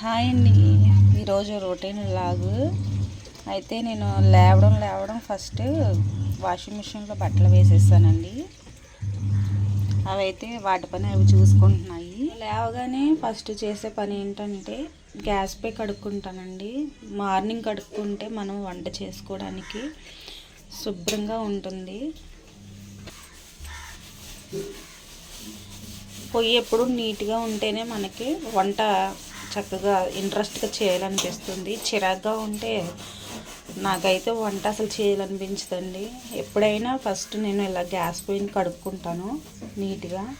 Hi అండి. ఈరోజు routine లాగు అయితే నేను లేవడం లేవడం ఫస్ట్ వాషింగ్ మిషన్లో బట్టలు వేసేసానండి. అవి అయితే వాటి పని అవి చూసుకుంటున్నాయి. లేవగానే ఫస్ట్ చేసే పని ఏంటంటే గ్యాస్ పై కడుక్కుంటానండి. మార్నింగ్ కడుక్కుంటే మనం వంట చేసుకోవడానికి శుభ్రంగా ఉంటుంది. పొయ్యి ఎప్పుడు నీట్గా ఉంటేనే మనకి వంట చక్కగా ఇంట్రెస్ట్గా చేయాలనిపిస్తుంది. చిరాగ్గా ఉంటే నాకైతే వంట అసలు చేయాలనిపించదండి. ఎప్పుడైనా ఫస్ట్ నేను ఇలా గ్యాస్ పొయ్యిని కడుక్కుంటాను నీట్గా.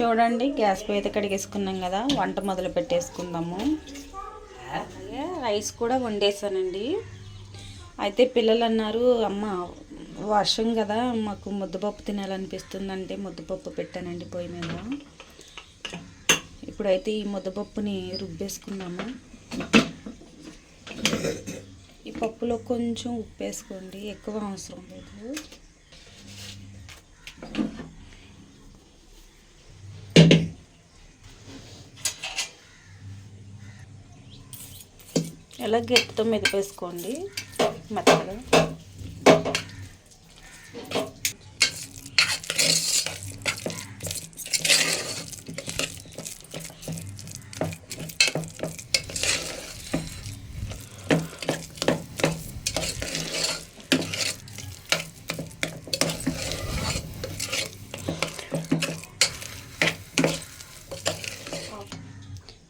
చూడండి గ్యాస్ పొయ్యి అయితే కడిగేసుకున్నాం కదా వంట మొదలు పెట్టేసుకుందాము. అలాగే రైస్ కూడా వండేసానండి. అయితే పిల్లలు అన్నారు అమ్మ వర్షం కదా మాకు ముద్దపప్పు తినాలనిపిస్తుందంటే ముద్దపప్పు పెట్టానండి పొయ్యి మీద. ఇప్పుడైతే ఈ ముద్దపప్పుని రుబ్బేసుకున్నాము. ఈ పప్పులో కొంచెం ఉప్పు వేసుకోండి ఎక్కువ అవసరం లేదు. ఎలా గట్టితో మెదిపేసుకోండి? మెత్తగా.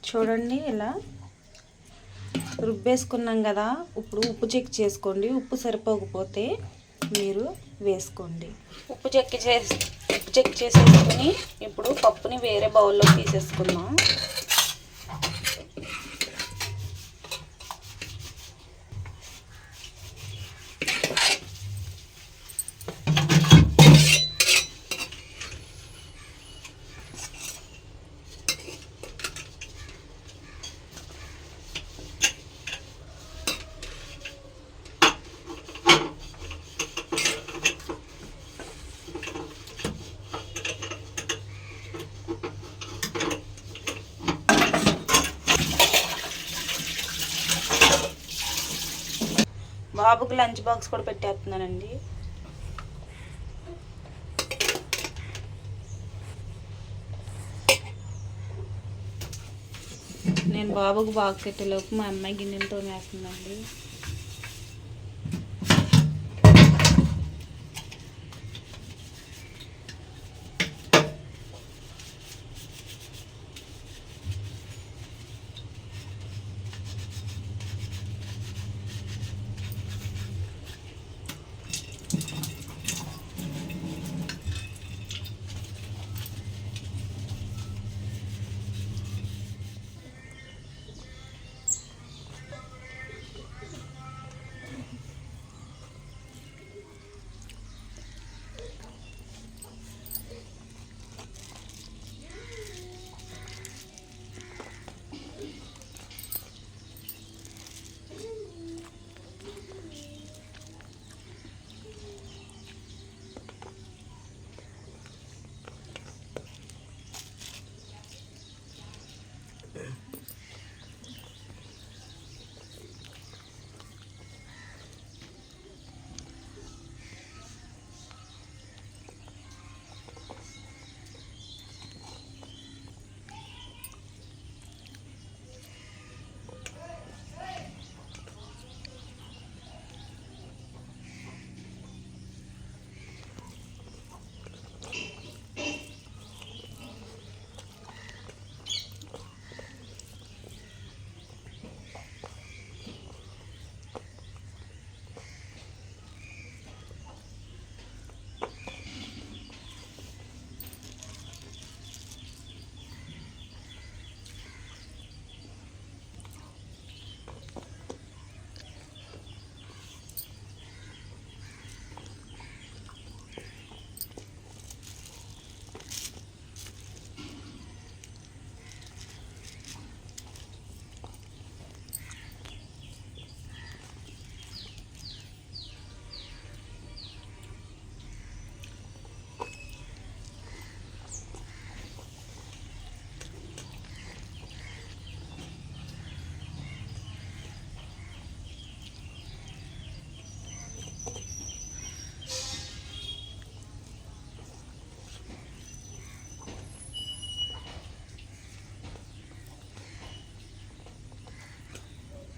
చూడండి ఇలా రుబ్బేసుకున్నాం కదా ఇప్పుడు ఉప్పు చెక్ చేసుకోండి. ఉప్పు సరిపోకపోతే మీరు వేసుకోండి. ఉప్పు చెక్ చేసి ఉప్పు చెక్ చేసేసుకుని ఇప్పుడు పప్పుని వేరే బౌల్లో తీసేసుకుందాం. బాబుకి లంచ్ బాక్స్ కూడా పెట్టేస్తున్నానండి. నేను బాబుకు బాక్స్ పెట్టేలోపు మా అమ్మాయి గిన్నెలతో వేస్తుందండి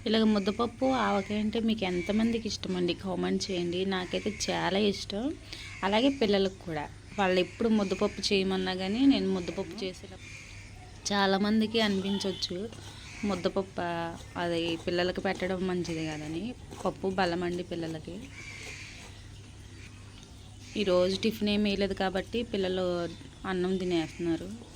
ఇలాగ ముద్దపప్పు ఆవకాయ అంటే మీకు ఎంతమందికి ఇష్టం అండి కామెంట్ చేయండి. నాకైతే చాలా ఇష్టం. అలాగే పిల్లలకు కూడా. వాళ్ళు ఎప్పుడు ముద్దపప్పు చేయమన్నా కానీ నేను ముద్దపప్పు చేసే చాలామందికి అనిపించవచ్చు ముద్దపప్పు అది పిల్లలకి పెట్టడం మంచిది కాదని. పప్పు బలమండి పిల్లలకి. ఈరోజు టిఫిన్ ఏమి వేయలేదు కాబట్టి పిల్లలు అన్నం తినేస్తున్నారు.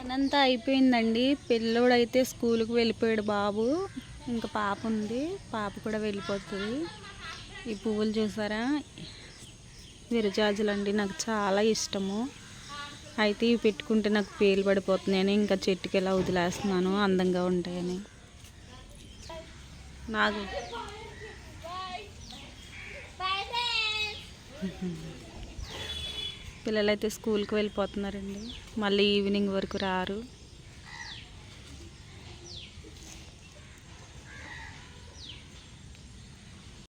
పనంతా అయిపోయిందండి. పిల్లోడైతే స్కూల్కి వెళ్ళిపోయాడు బాబు. ఇంకా పాప ఉంది. పాప కూడా వెళ్ళిపోతుంది. ఈ పువ్వులు చూసారా? విరజాజులు అండి నాకు చాలా ఇష్టము. అయితే ఇవి పెట్టుకుంటే నాకు పేలు పడిపోతున్నాయని ఇంకా చెట్టుకి ఎలా వదిలేస్తున్నాను? అందంగా ఉంటాయని. నాకు పిల్లలైతే స్కూల్కి వెళ్ళిపోతున్నారండి. మళ్ళీ ఈవినింగ్ వరకు రారు.